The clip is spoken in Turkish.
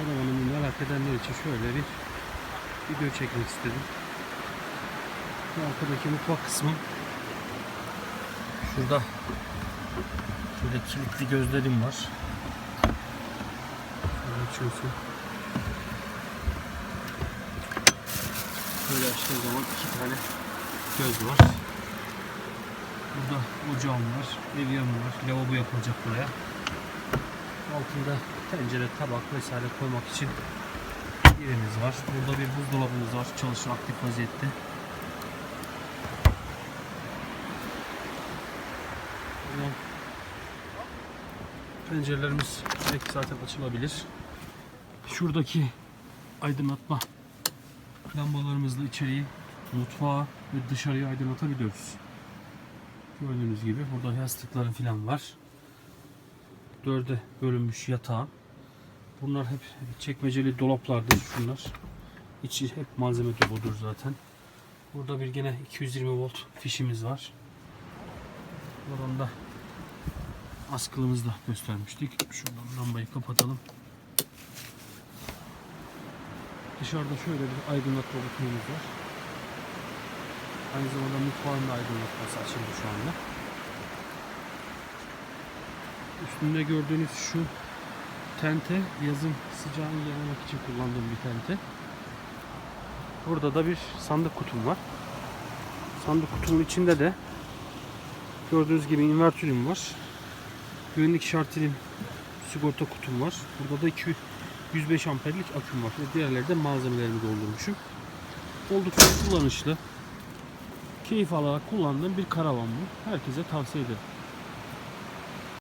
Karavanımı merak edenler için şöyle bir video çekmek istedim. Bu arkadaki mutfak kısmı. Şurada şöyle kilitli gözlerim var. Şöyle açıyorsun. Böyle açtığın zaman iki tane göz var. Burada ocağım var, evyam var, lavabo yapılacak buraya. Altında tencere, tabak vesaire koymak için yerimiz var. Burada bir buzdolabımız var, çalışan aktif vaziyette. Buradan Pencerelerimiz direkt zaten açılabilir. Şuradaki aydınlatma lambalarımızla içeriği, mutfağı ve dışarıyı aydınlatabiliyoruz. Gördüğünüz gibi burada yastıkların falan var. Dörde bölünmüş yatağı. Bunlar hep çekmeceli dolaplardır şunlar. İçi hep malzeme doludur zaten. Burada bir gene 220 volt fişimiz var. Buradan da askılımızı da göstermiştik. Şuradan lambayı kapatalım. Dışarıda şöyle bir aydınlatma butonumuz var. Aynı zamanda mutfağın da aydınlatması açıldı şu anda. Üstünde gördüğünüz şu tente yazın sıcağını yenmek için kullandığım bir tente. Burada da bir sandık kutum var. Sandık kutumun içinde de gördüğünüz gibi invertörüm var. Güvenlik şartilim sigorta kutum var. Burada da 200 105 amperlik aküm var. Ve diğerleri de malzemelerimi doldurmuşum. Oldukça kullanışlı. Keyif alarak kullandığım bir karavan bu. Herkese tavsiye ederim.